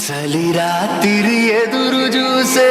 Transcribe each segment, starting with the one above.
చలి రాత్రి ఎదురు చూసే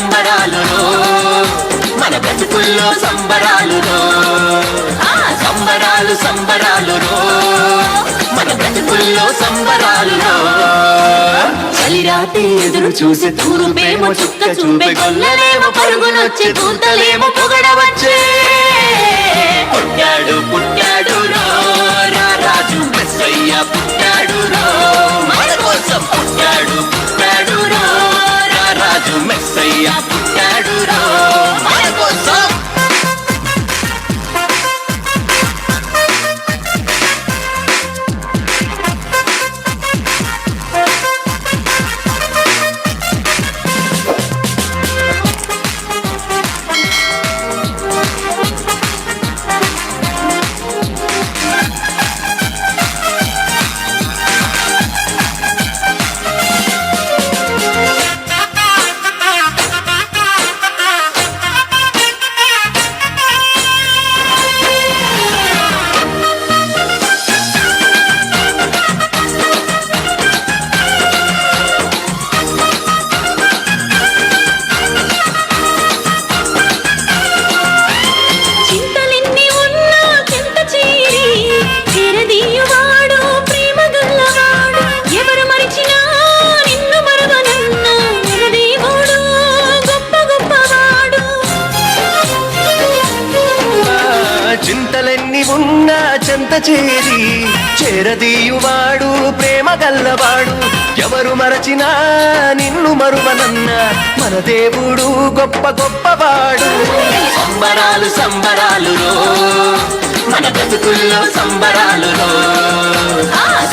సంబరాలు మన బ్రతుకుల్లో సంబరాలు సంబరాలు సంబరాలు మన బ్రతుకుల్లో సంబరాలు చలిరాతి ఎదురు చూసి తూరుపేమో చుక్క చూపే గొల్లలేమో పరుగునొచ్చి దూతలేమో పొగడవచ్చే పుట్టాడు పుట్టాడు రాజు బస్సయ్య పుట్టాడు రో. మన కోసం పుట్టాడు మెస్సయ్య పుట్టాడు ఎన్ని ఉన్నా చెంత చేరి చేరదీయువాడు ప్రేమ గల్లవాడు. ఎవరు మరచినా నిన్ను మరువనన్న మన దేవుడు గొప్ప గొప్పవాడు. సంబరాలు సంబరాలు మన బతుకుల్లో సంబరాలు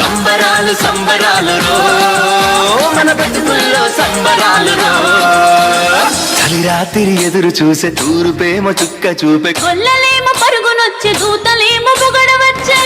సంబరాలు సంబరాలు మన బతుకుల్లో సంబరాలు రాత్రి ఎదురు చూసే తూరుపేమో చుక్క చూపే కొల్లలేమో పరుగునొచ్చే దూతలేమో పొగడవచ్చే